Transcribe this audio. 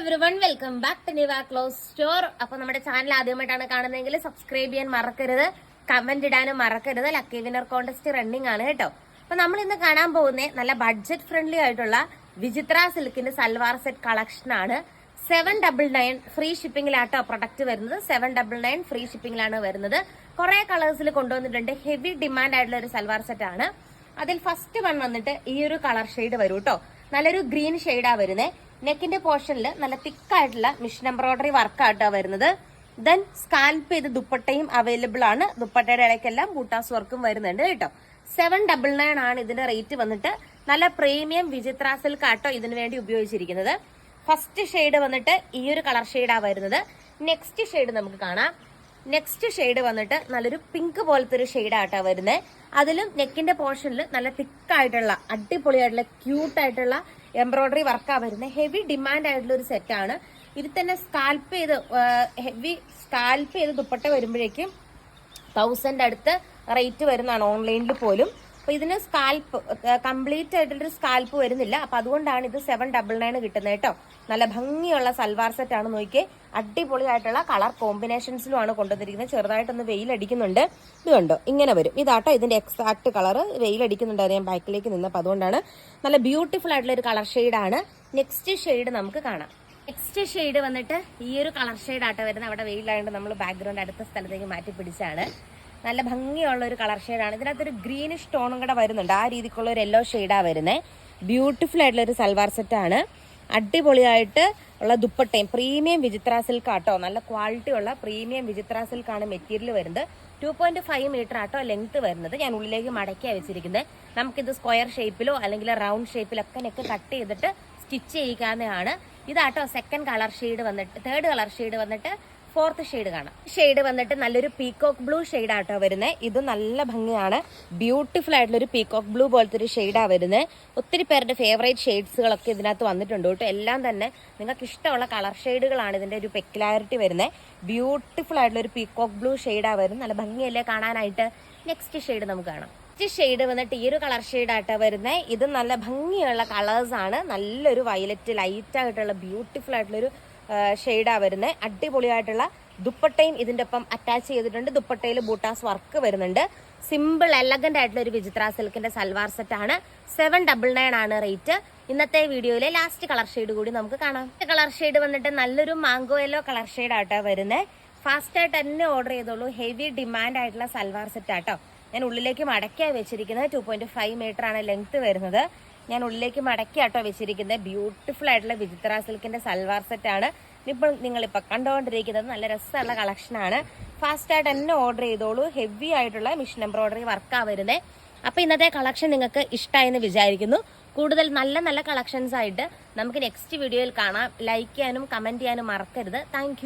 Everyone welcome back to Niva clothes store അപ്പൊ നമ്മുടെ channel ആദ്യമായിട്ടാണ് കാണുന്നതെങ്കിൽ സബ്സ്ക്രൈബ് ചെയ്യാൻ മറക്കരുത്. കമന്റ് ഇടാനും മറക്കരുത്. ലക്കി വിന്നർ കോൺടെസ്റ്റ് റണ്ണിംഗ് ആണ് കേട്ടോ. അപ്പൊ നമ്മൾ ഇന്ന് കാണാൻ പോകുന്ന നല്ല ബഡ്ജറ്റ് ഫ്രണ്ട്ലി ആയിട്ടുള്ള വിചിത്ര സിൽക്കിന്റെ സൽവാർ സെറ്റ് കളക്ഷൻ ആണ്. സെവൻ ഡബിൾ നയൻ ഫ്രീ ഷിപ്പിംഗിലാട്ടോ പ്രൊഡക്റ്റ് വരുന്നത്. സെവൻ ഡബിൾ നയൻ ഫ്രീ ഷിപ്പിംഗിലാണ് വരുന്നത്. കുറെ കളേഴ്സിൽ കൊണ്ടുവന്നിട്ടുണ്ട്. ഹെവി ഡിമാൻഡ് ആയിട്ടുള്ള ഒരു സൽവാർ സെറ്റ് ആണ്. അതിൽ ഫസ്റ്റ് വൺ വന്നിട്ട് ഈ ഒരു കളർ ഷെയ്ഡ് വരും കേട്ടോ. നല്ലൊരു ഗ്രീൻ ഷെയ്ഡാ വരുന്നത് നെക്കിന്റെ പോർഷനിൽ നല്ല തിക്കായിട്ടുള്ള മിഷൻ എംബ്രോയിഡറി വർക്കായിട്ടാണ് വരുന്നത്. ദെൻ സ്കാൽപ്പ് ചെയ്ത് ദുപ്പട്ടയും അവൈലബിൾ ആണ്. ദുപ്പട്ടയുടെ ഇടയ്ക്കെല്ലാം ബൂട്ടാസ് വർക്കും വരുന്നുണ്ട് കേട്ടോ. സെവൻ ഡബിൾ നയൻ ആണ് ഇതിന്റെ റേറ്റ് വന്നിട്ട്. നല്ല പ്രീമിയം വിചിത്ര സിൽക്ക് ആട്ടോ ഇതിനു വേണ്ടി ഉപയോഗിച്ചിരിക്കുന്നത്. ഫസ്റ്റ് ഷെയ്ഡ് വന്നിട്ട് ഈ ഒരു കളർ ഷെയ്ഡാണ് വരുന്നത്. നെക്സ്റ്റ് ഷെയ്ഡ് നമുക്ക് കാണാം. നെക്സ്റ്റ് ഷെയ്ഡ് വന്നിട്ട് നല്ലൊരു പിങ്ക് പോലത്തെ ഒരു ഷെയ്ഡായിട്ടാണ് വരുന്നത്. അതിലും നെക്കിന്റെ പോർഷനിൽ നല്ല തിക്കായിട്ടുള്ള അടിപൊളിയായിട്ടുള്ള ക്യൂട്ട് ആയിട്ടുള്ള എംബ്രോയിഡറി വർക്കാണ് വരുന്നത് ഹെവി ഡിമാൻഡ് ആയിട്ടുള്ള ഒരു സെറ്റാണ് ഇതിൽ തന്നെ സ്കാൽപ്പ് ചെയ്ത് ഹെവി സ്കാൽപ്പ് ചെയ്ത് ദുപ്പട്ട വരുമ്പോഴേക്കും തൗസൻഡ് അടുത്ത് റേറ്റ് വരുന്നതാണ് ഓൺലൈനിൽ പോലും. അപ്പൊ ഇതിന് സ്കാൽപ്പ് കംപ്ലീറ്റ് ആയിട്ടൊരു സ്കാൽപ്പ് വരുന്നില്ല. അപ്പൊ അതുകൊണ്ടാണ് ഇത് സെവൻ ഡബിൾ നയൻ കിട്ടുന്നത് കേട്ടോ. നല്ല ഭംഗിയുള്ള സൽവാർ സെറ്റ് ആണ് നോക്കിയേ. അടിപൊളിയായിട്ടുള്ള കളർ കോമ്പിനേഷൻസിലുമാണ് കൊണ്ടുവന്നിരിക്കുന്നത്. ചെറുതായിട്ടൊന്ന് വെയിലടിക്കുന്നുണ്ട്. ഇത് കണ്ടോ? ഇങ്ങനെ വരും. ഇതാട്ടോ ഇതിന്റെ എക്സാക്ട് കളർ വെയിലടിക്കുന്നുണ്ട് ഞാൻ ബാക്കിലേക്ക് നിന്നപ്പോൾ അതുകൊണ്ടാണ് നല്ല ബ്യൂട്ടിഫുൾ ആയിട്ടുള്ള ഒരു കളർ ഷെയ്ഡാണ് നെക്സ്റ്റ് ഷെയ്ഡ് നമുക്ക് കാണാം. നെക്സ്റ്റ് ഷെയ്ഡ് വന്നിട്ട് ഈ ഒരു കളർ ഷെയ്ഡ് ആട്ടോ വരുന്നത്. അവിടെ വെയിലായതുകൊണ്ട് നമ്മൾ ബാക്ക്ഗ്രൗണ്ട് അടുത്ത സ്ഥലത്തേക്ക് മാറ്റി പിടിച്ചാണ്. നല്ല ഭംഗിയുള്ള ഒരു കളർ ഷെയ്ഡാണ്. ഇതിനകത്തൊരു ഗ്രീനിഷ് ടോണും കൂടെ വരുന്നുണ്ട്. ആ രീതിക്കുള്ള ഒരു യെല്ലോ ഷെയ്ഡാണ് വരുന്നത് ബ്യൂട്ടിഫുൾ ആയിട്ടുള്ള ഒരു സൽവാർ സെറ്റാണ് അടിപൊളിയായിട്ട് ഉള്ള ദുപ്പട്ടയും പ്രീമിയം വിചിത്ര സിൽക്ക് ആട്ടോ. നല്ല ക്വാളിറ്റി ഉള്ള പ്രീമിയം വിചിത്ര സിൽക്കാണ് മെറ്റീരിയൽ വരുന്നത്. ടു പോയിന്റ് ഫൈവ് മീറ്റർ ആട്ടോ ലെങ്ത് വരുന്നത്. ഞാൻ ഉള്ളിലേക്ക് മടക്കിയാണ് വെച്ചിരിക്കുന്നത് നമുക്കിത് സ്ക്വയർ ഷേപ്പിലോ അല്ലെങ്കിൽ റൗണ്ട് ഷേപ്പിലൊക്കെ നെക്ക് കട്ട് ചെയ്തിട്ട് സ്റ്റിച്ച് ചെയ്യിക്കാവുന്നതാണ്. ഇതാട്ടോ സെക്കൻഡ് കളർ ഷെയ്ഡ് വന്നിട്ട് തേർഡ് കളർ ഷെയ്ഡ് വന്നിട്ട് ഫോർത്ത് ഷെയ്ഡ് കാണാം. ഷെയ്ഡ് വന്നിട്ട് നല്ലൊരു പീകോക്ക് ബ്ലൂ ഷെയ്ഡ് ആട്ടോ വരുന്നത് ഇത് നല്ല ഭംഗിയാണ്. ബ്യൂട്ടിഫുൾ ആയിട്ടുള്ള ഒരു പീകോക്ക് ബ്ലൂ പോലത്തെ ഒരു ഷെയ്ഡാണ് വരുന്നത് ഒത്തിരി പേരുടെ ഫേവറേറ്റ് ഷെയ്ഡ്സുകളൊക്കെ ഇതിനകത്ത് വന്നിട്ടുണ്ട് കേട്ടോ. എല്ലാം തന്നെ നിങ്ങൾക്ക് ഇഷ്ടമുള്ള കളർ ഷെയ്ഡുകളാണ് ഇതിന്റെ ഒരു പെക്കുലാരിറ്റി വരുന്നത് ബ്യൂട്ടിഫുൾ ആയിട്ടുള്ള ഒരു പീകോക്ക് ബ്ലൂ ഷെയ്ഡാണ് വരുന്നത് നല്ല ഭംഗിയല്ലേ കാണാനായിട്ട്? നെക്സ്റ്റ് ഷെയ്ഡ് നമുക്ക് കാണാം. നെക്സ്റ്റ് ഷെയ്ഡ് വന്നിട്ട് ഈ ഒരു കളർ ഷെയ്ഡായിട്ടാണ് വരുന്നത് ഇത് നല്ല ഭംഗിയുള്ള കളേഴ്സാണ് നല്ലൊരു വയലറ്റ് ലൈറ്റ് ആയിട്ടുള്ള ബ്യൂട്ടിഫുൾ ആയിട്ടുള്ളൊരു ഷെയ്ഡാണ് വരുന്നത് അടിപൊളിയായിട്ടുള്ള ദുപ്പട്ടയും ഇതിന്റെ ഒപ്പം അറ്റാച്ച് ചെയ്തിട്ടുണ്ട്. ദുപ്പട്ടയിൽ ബൂട്ടാസ് വർക്ക് വരുന്നുണ്ട്. സിമ്പിൾ എലഗന്റ് ആയിട്ടുള്ള ഒരു വിചിത്ര സിൽക്കിന്റെ സൽവാർ സെറ്റ് ആണ്. സെവൻ ഡബിൾ നയൻ ആണ് റേറ്റ് ഇന്നത്തെ വീഡിയോയിലെ ലാസ്റ്റ് കളർ ഷെയ്ഡ് കൂടി നമുക്ക് കാണാം. കളർ ഷെയ്ഡ് വന്നിട്ട് നല്ലൊരു മാംഗോ യെല്ലോ കളർ ഷെയ്ഡ് ആട്ടോ വരുന്നത് ഫാസ്റ്റ് ആയിട്ട് തന്നെ ഓർഡർ ചെയ്തോളൂ. ഹെവി ഡിമാൻഡ് ആയിട്ടുള്ള സൽവാർ സെറ്റ് ആട്ടോ. ഞാൻ ഉള്ളിലേക്ക് മടക്കിയാണ് വെച്ചിരിക്കുന്നത്. ടു പോയിന്റ് ഫൈവ് മീറ്റർ ആണ് ലെങ്ത് വരുന്നത്. ഞാൻ ഉള്ളിലേക്ക് മടക്കിയാട്ടോ വെച്ചിരിക്കുന്നത്. ബ്യൂട്ടിഫുൾ ആയിട്ടുള്ള വിചിത്ര സിൽക്കിന്റെ സൽവാർ സെറ്റ് ആണ്. ഇപ്പോൾ നിങ്ങളിപ്പോൾ കണ്ടുകൊണ്ടിരിക്കുന്നത് നല്ല രസമുള്ള കളക്ഷനാണ് ഫാസ്റ്റ് ആയിട്ട് തന്നെ ഓർഡർ ചെയ്തോളൂ. ഹെവി ആയിട്ടുള്ള മിഷൻ എംബ്രോയിഡറി വർക്കാണ് വരുന്നത് അപ്പോൾ ഇന്നത്തെ കളക്ഷൻ നിങ്ങൾക്ക് ഇഷ്ടമായെന്ന് വിചാരിക്കുന്നു. കൂടുതൽ നല്ല നല്ല കളക്ഷൻസ് ആയിട്ട് നമുക്ക് നെക്സ്റ്റ് വീഡിയോയിൽ കാണാം. ലൈക്ക് ചെയ്യാനും കമന്റ് ചെയ്യാനും മറക്കരുത്. താങ്ക്